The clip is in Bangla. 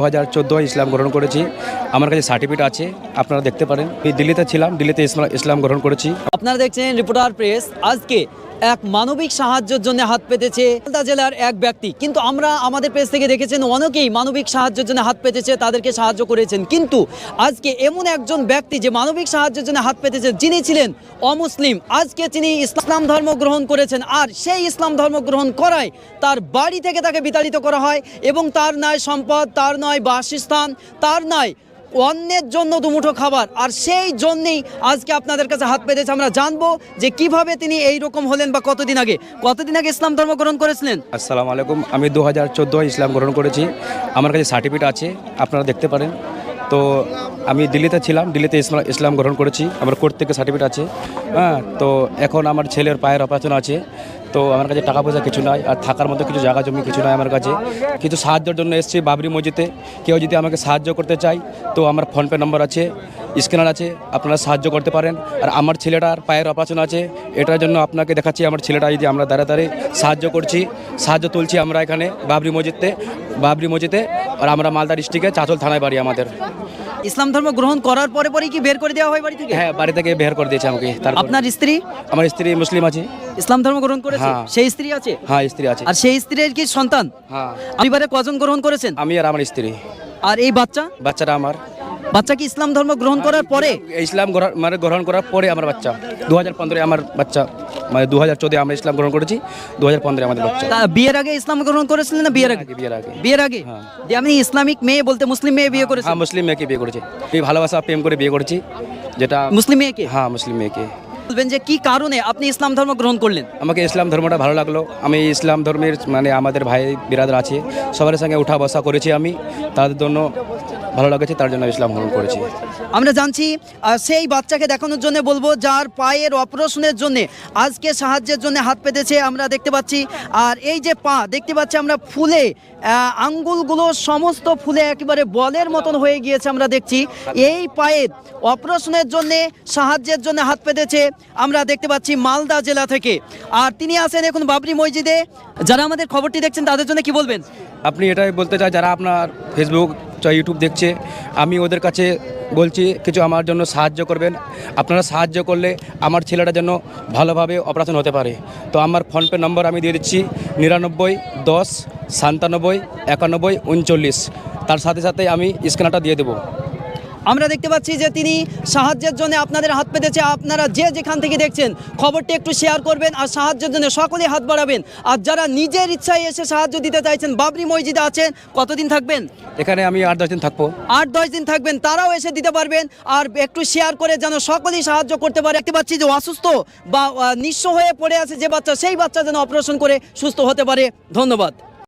দু হাজার চোদ্দোয় ইসলাম গ্রহণ করেছি। আমার কাছে সার্টিফিকেট আছে, আপনারা দেখতে পারেন। দিল্লিতে ছিলাম, দিল্লিতে ইসলাম গ্রহণ করেছি। আপনারা দেখছেন রিপোর্টার প্রেস। আজকে এক মানবিক সাহায্যের জন্য হাত পেতেছে মালদা জেলার এক ব্যক্তি। কিন্তু আমরা আমাদের পেজ থেকে দেখেছেন অনেকেই মানবিক সাহায্যের জন্য হাত পেতেছে, তাদেরকে সাহায্য করেছেন। কিন্তু আজকে এমন একজন ব্যক্তি যে মানবিক সাহায্যের জন্য হাত পেতেছে যিনি ছিলেন অমুসলিম। আজকে তিনি ইসলাম ধর্ম গ্রহণ করেছেন আর সেই ইসলাম ধর্ম গ্রহণ করায় তার বাড়ি থেকে তাকে বিতাড়িত করা হয় এবং তার নয় সম্পদ, তার নয় বাসস্থান, তার নয় অন্যের জন্য দুমুঠো খাবার, আর সেই জন্যেই আজকে আপনাদের কাছে হাত পেতেছে। আমরা জানব যে কীভাবে তিনি এই রকম হলেন বা কতদিন আগে। কতদিন আগে ইসলাম ধর্ম গ্রহণ করেছিলেন? আসসালামু আলাইকুম। আমি দু হাজার ইসলাম গ্রহণ করেছি। আমার কাছে সার্টিফিকেট আছে, আপনারা দেখতে পারেন। তো আমি দিল্লিতে ছিলাম, দিল্লিতে ইসলাম ইসলাম গ্রহণ করেছি। আমার কোর্ট থেকে সার্টিফিকেট আছে। হ্যাঁ তো এখন আমার ছেলের পায়ের অপারেশন আছে। তো আমার কাছে টাকা পয়সা কিছু নাই আর থাকার মতো কিছু জায়গা, জমি কিছু নাই আমার কাছে। কিছু সাহায্যের জন্য এসেছি বাবরি মসজিদে। কেউ যদি আমাকে সাহায্য করতে চায়, তো আমার ফোনপে নম্বর আছে, স্ক্যানার আছে, আপনারা সাহায্য করতে পারেন। আর আমার ছেলেটার পায়ের অপারেশন আছে, এটার জন্য আপনাকে দেখাচ্ছি, আমার ছেলেটা যদি আমরা দাঁড়া দাঁড়িয়ে সাহায্য করছি, সাহায্য তুলছি আমরা এখানে বাবরি মসজিদে বাবরি মসজিদে, আর আমরা মালদা ডিস্ট্রিক্টে চাঁচল থানায় বাড়ি আমাদের। ইসলাম ধর্ম গ্রহণ করার পরে পরে কি বের করে দেওয়া হয় বাড়ি থেকে? হ্যাঁ বাড়ি থেকে বের করে দিয়েছে আমাকে তারপর আপনার স্ত্রী? আমার স্ত্রী মুসলিম আছে। ইসলাম ধর্ম গ্রহণ করেছে? হ্যাঁ। সেই স্ত্রী আছে? হ্যাঁ স্ত্রী আছে। আর সেই স্ত্রীর কি সন্তান? হ্যাঁ। পরিবারে কজন গ্রহণ করেছেন? আমি আর আমার স্ত্রী। আর এই বাচ্চা? বাচ্চাটা আমার। বাচ্চা কি ইসলাম ধর্ম গ্রহণ করার পরে? ইসলাম গ্রহণ মানে গ্রহণ করার পরে আমার বাচ্চা। দু হাজার পনেরোয় আমার বাচ্চা। মানে দু হাজার চোদ্দে আমরা ইসলাম গ্রহণ করেছি দু হাজার পনেরোয় আমাদের বাচ্চা। তা বিয়ের আগে ইসলাম গ্রহণ করেছিলেন না বিয়ের আগে? বিয়ের আগে। বিয়ের আগে? হ্যাঁ। দিয়ে আপনি ইসলামিক মেয়ে বলতে মুসলিম মেয়ে বিয়ে করেছেন? হ্যাঁ মুসলিম মেয়েকে বিয়ে করেছি। এই ভালোবাসা প্রেম করে বিয়ে করেছি যেটা মুসলিম মেয়েকে? হ্যাঁ মুসলিম মেয়েকে। বলবেন যে কি কারণে আপনি ইসলাম ধর্ম গ্রহণ করলেন? আমাকে ইসলাম ধর্মটা ভালো লাগল। আমি ইসলাম ধর্মের মানে আমাদের ভাই বিরাদার আছে। সবার সঙ্গে উঠা বসা করেছি আমি। তাদের জন্য ভালো লাগেছে তার জন্য ইসলাম গ্রহণ করেছি। আমরা জানছি সেই বাচ্চাকে দেখানোর জন্য বলব যার পায়ের অপারেশনের জন্য আজকে সাহায্যের জন্য হাত পেতেছে আমরা দেখতে পাচ্ছি। আর এই যে পা দেখতে পাচ্ছি আমরা ফুলে আঙ্গুলগুলো সমস্ত ফুলে একেবারে বলের মতন হয়ে গিয়েছে আমরা দেখছি। এই পায়ের অপারেশনের জন্য সাহায্যের জন্য হাত পেতেছে আমরা দেখতে পাচ্ছি মালদা জেলা থেকে। আর তিনি আছেন এখন বাবরি মসজিদে। যারা আমাদের খবরটি দেখছেন তাদের জন্য কি বলবেন? আপনি এটাই বলতে চাই যারা আপনার ফেসবুক বা ইউটিউব দেখছে, আমি ওদের কাছে বলছি, কিছু আমার জন্য সাহায্য করবেন। আপনারা সাহায্য করলে আমার ছেলেটা যেন ভালোভাবে অপারেশন হতে পারে। তো আমার ফোনপে নম্বর আমি দিয়ে দিচ্ছি, নিরানব্বই দশ সাতানব্বই একানব্বই উনচল্লিশ। তার সাথে সাথে আমি স্ক্যানারটা দিয়ে দেবো। আমরা দেখতে পাচ্ছি যে তিনি সাহায্যের জন্য আপনাদের হাত পেতেছে। আপনারা যে যেখান থেকে দেখছেন খবরটি একটু শেয়ার করবেন আর সাহায্যের জন্য সকলে হাত বাড়াবেন। আর যারা নিজের ইচ্ছায় এসে সাহায্য দিতে চাইছেন বাবরি মসজিদে আছেন কতদিন থাকবেন? এখানে আমি আট দশ দিন থাকব। আট দশ দিন থাকবেন তারাও এসে দিতে পারবেন। আর একটু শেয়ার করে যেন সকলেই সাহায্য করতে পারে। দেখতে পাচ্ছি যে অসুস্থ বা নিঃস্ব হয়ে পড়ে আছে যে বাচ্চা সেই বাচ্চা যেন অপারেশন করে সুস্থ হতে পারে। ধন্যবাদ।